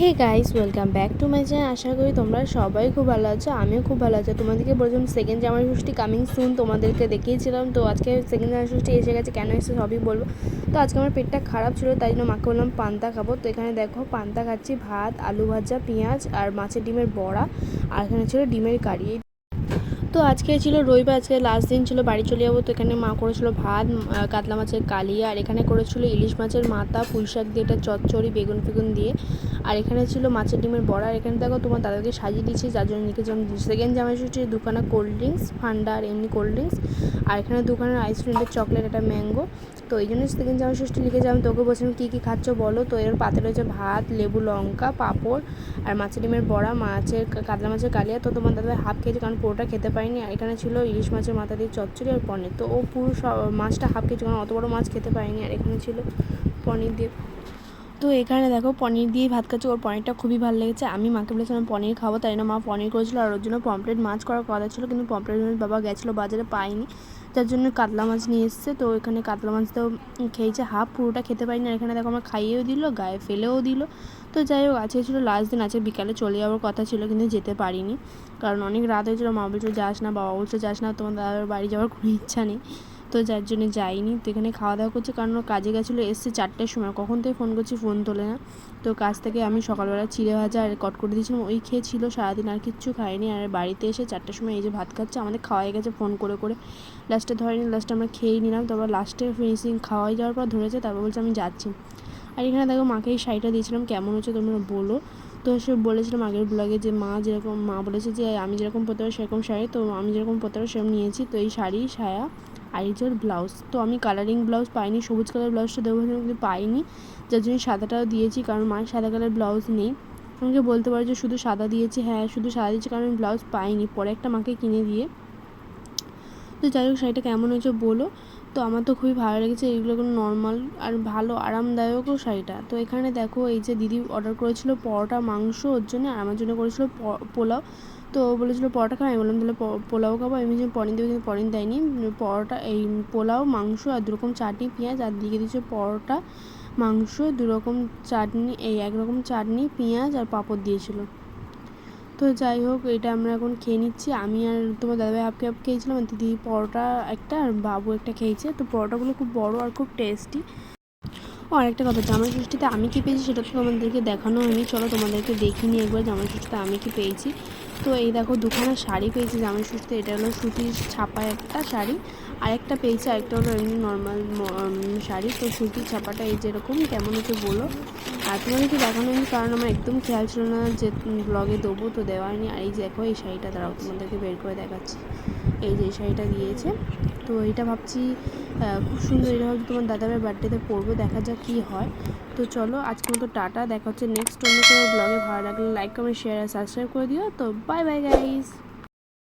Hey guys welcome back to my channel আশা করি তোমরা সবাই খুব ভালো আছো, আমিও খুব ভালো আছো। তোমাদেরকে বলছিলাম সেকেন্ড জামাই ষষ্ঠী কামিং সুন তোমাদেরকে দেখিয়েছিলাম। তো আজকে সেকেন্ড জামাই ষষ্ঠী এসে গেছে, কেন এসে সবই বলব। তো আজকে আমার পেটটা খারাপ ছিল, তাই জন্য মাকে বললাম পান্তা খাব। তো এখানে দেখো, পান্তা খাচ্ছি, ভাত, আলু ভাজা, পেঁয়াজ আর মাছের ডিমের বড়া। আর এখানে ছিল ডিমের কারি। তো আজকে ছিল রবিবার, আজকে লাস্ট দিন ছিল, বাড়ি চলে যাব, তো এখানে মা করেছিল ভাত কাতলা মাছের কালিয়া, আর এখানে করেছিল ইলিশ মাছের মাথা, পুঁই শাক দিয়ে এটা চচ্চড়ি, বেগুন ফেগুন দিয়ে, আর এখানে ছিল মাছের ডিমের বড়া, আর এখানে দেখো তোমার দাদাকে সাজিয়ে দিয়েছি, যার জন্য লিখেছিলাম সেকেন্ড জামাই ষষ্ঠীর দুখানা কোল্ড ড্রিঙ্কস ঠান্ডা আর এমনি কোল্ড ড্রিঙ্কস আর এখানে দুখানা আইসক্রিমের চকলেট একটা ম্যাঙ্গো তো এই জন্য সেকেন্ড জামাই ষষ্ঠী লিখেছিলাম তোকে বলছিলাম কী কী খাচ্ছ বলো, তো এর পাতে রয়েছে ভাত, লেবু, লঙ্কা, পাঁপড়, আর মাছের ডিমের বড়া, মাছের কাতলা মাছের কালিয়া, তো তোমার দাদা হাফ খেয়েছে, কারণ পুরোটা খেতে পারিনি আর এখানে ছিল ইলিশ মাছের মাথা দিয়ে চচ্চড়ি আর পনির। তো ও পুরো মাছটা হাফ কেজি কারণ অত বড় মাছ খেতে পারিনি আর এখানে ছিল পনির দিয়ে। তো এখানে দেখো পনির দিয়ে ভাত খাচ্ছে, ওর পনিরটা খুবই ভালো লেগেছে। আমি মাকে বলেছিলাম পনির খাব, তাই না মা পনির করেছিল। আর ওর জন্য পমপ্লেট মাছ করার কথা ছিল, কিন্তু পমপ্লেট বাবা গেছিল, বাজারে পাইনি। যার জন্য কাতলা মাছ নিয়ে এসছে। তো এখানে কাতলা মাছ তো খেয়েছে হাফ, পুরোটা খেতে পারিনি। আর এখানে দেখো আমার খাইয়েও দিল, গায়ে ফেলেও দিল। তো যাই হোক, আজকে ছিল লাস্ট দিন আছে বিকালে চলে যাওয়ার কথা ছিল, কিন্তু যেতে পারিনি। কারণ অনেক রাত হয়েছিল, মা বলছিল, যাস না বাবা, বলছে, যাস না তোমার দাদার বাড়ি যাওয়ার কোনো ইচ্ছা নেই। তো যার জন্য যাইনি। তো এখানে খাওয়া দাওয়া করছে কারণ কাজে গেছিল, এসছে চারটের সময়। কখন থেকে ফোন করছি ফোন তোলে না। তো কাজ থেকে আমি সকালবেলা চিড়ে ভাজা আর কট করে দিয়েছিলাম। ওই খেয়েছিল, সারাদিন আর কিচ্ছু খাইনি আর বাড়িতে এসে চারটের সময় এই যে ভাত খাচ্ছে, আমাদের খাওয়াই গেছে ফোন করে করে। লাস্টে ধরেনি লাস্টে আমরা খেয়েই নিলাম। তারপর লাস্টে ফিনিশিং খাওয়াই যাওয়ার পর ধরেছে, তারপর বলছে আমি যাচ্ছি। আর এখানে দেখো মাকে এই শাড়িটা দিয়েছিলাম, কেমন হচ্ছে তোমরা বলো। তো সে বলেছিলাম আগের ব্লগে যে মা যেরকম, মা বলেছে যে আমি যেরকম পরতে পারি সেরকম শাড়ি, তো আমি যেরকম পরতে পারো সেরকম নিয়েছি। তো এই শাড়ি, সায়া আর এই যে ওর ব্লাউজ। তো আমি কালারিং ব্লাউজ পাইনি, সবুজ কালার ব্লাউজটা দেবো কিন্তু পাইনি। যার জন্য সাদাটাও দিয়েছি, কারণ মায়ের সাদা কালার ব্লাউজ নেই। আমাকে বলতে পারো যে শুধু সাদা দিয়েছি হ্যাঁ শুধু সাদা দিয়েছি কারণ আমি ব্লাউজ পাইনি। পরে একটা মাকে কিনে দিয়ে। তো যাই হোক, শাড়িটা কেমন হয়েছে বলো। তো আমার তো খুবই ভালো লেগেছে এইগুলো কোনো নর্মাল আর ভালো, আরামদায়কও শাড়িটা। তো এখানে দেখো, এই যে দিদি অর্ডার করেছিল পরোটা, মাংস, ওর জন্য আর আমার জন্য করেছিল পোলাও। তো বলেছিলো পরোটা খাই আমি বললাম তাহলে পোলাও খাব। আমি যে পনির দেবো কিন্তু পনির দেয়নি। পরোটা, এই পোলাও, মাংস আর দুরকম চাটনি, পেঁয়াজ, আর দিকে দিয়েছে পরোটা, মাংস, দুরকম চাটনি, এই একরকম চাটনি, পেঁয়াজ আর পাঁপড় দিয়েছিলো। তো যাই হোক, এটা আমরা এখন খেয়ে নিচ্ছি। আমি আর তোমার দাদাভাই হাফ কাপ খেয়েছিলাম, আর দিদি পরোটা একটা আর বাবু একটা খেয়েছে। তো পরোটাগুলো খুব বড় আর খুব টেস্টি ও আরেকটা কথা, জামাই ষষ্ঠীতে আমি কী পেয়েছি সেটা তো তোমাদেরকে দেখানো হয়নি। চলো তোমাদেরকে দেখিনি একবার, জামাই ষষ্ঠীতে আমি কী পেয়েছি। তো এই দেখো দুখানা শাড়ি পেয়েছি জামাই সুস্থ এটা হলো সুতির ছাপা একটা শাড়ি আর একটা পেয়েছি, আরেকটা হলো এমনি নর্মাল শাড়ি, তো সুতির ছাপাটা এই যেরকম, কেমন হচ্ছে বলো? আর তোমাদেরকে দেখানো হয়নি, কারণ আমার একদম খেয়াল ছিল না যে ব্লগে দেবো, তো দেওয়া হয়নি। আর এই দেখো, এই শাড়িটা, দাঁড়াও, তোমাদেরকে বের করে দেখাচ্ছি। এই যে এই শাড়িটা দিয়েছে। তো এটা ভাবছি খুব সুন্দর এটা ভাবছি তোমার দাদাভাইয়ের বার্থডেতে পরবো, দেখা যাক কী হয়। তো চলো আজকে মতো টাটা, দেখা হচ্ছে নেক্সট অন্য কোনো ব্লগে ভালো লাগলে লাইক কমেন্ট শেয়ার আর সাবস্ক্রাইব করে দিও। তো বাই বাই গাইস